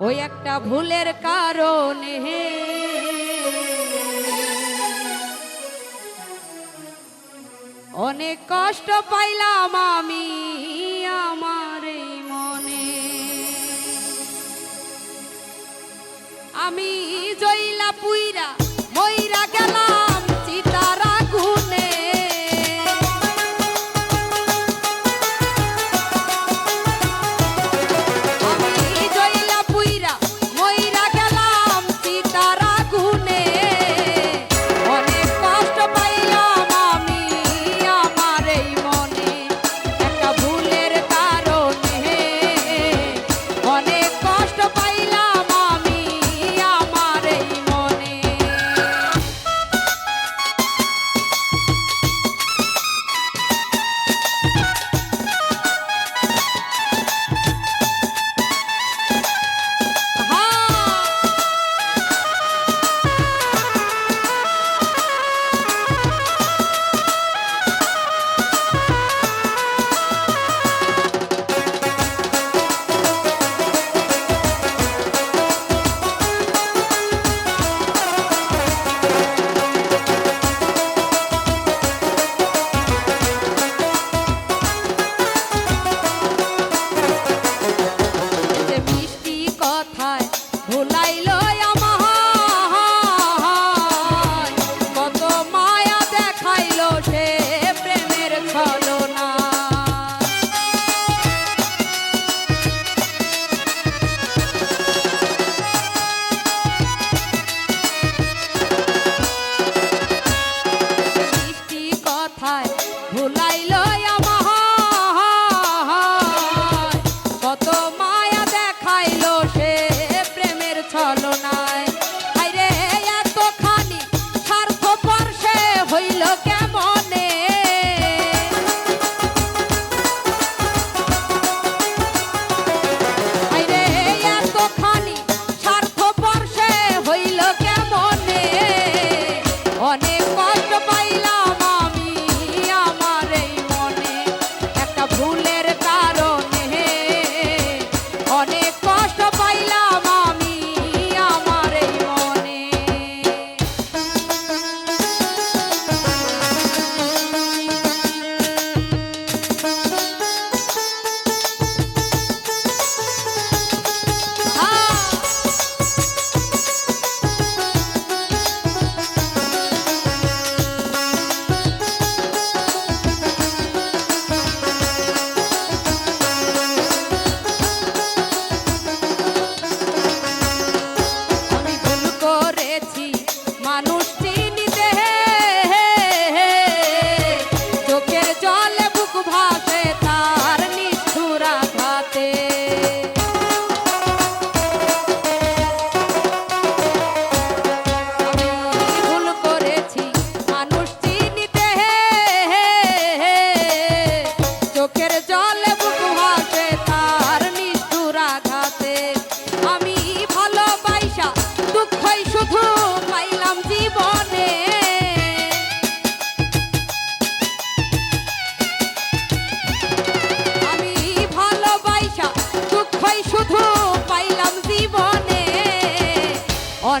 ওই একটা ভুলের কারণে। অনেক কষ্ট পাইলাম আমি আমার মনে। আমি জইলা পুইরা ভুলাইলো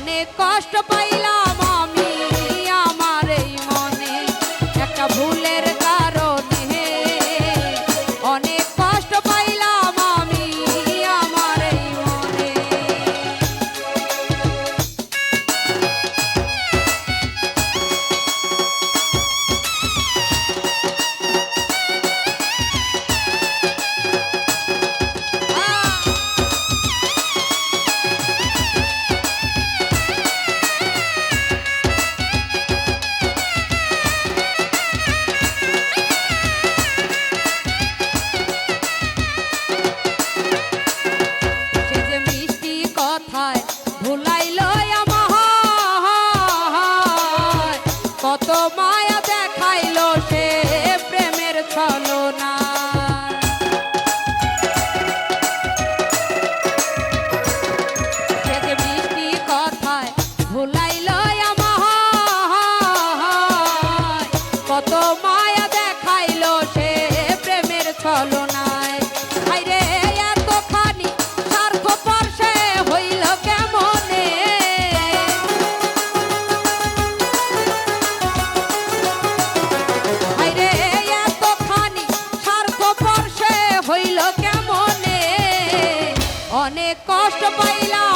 অনেক কষ্ট অনেক কষ্ট পাইলাম।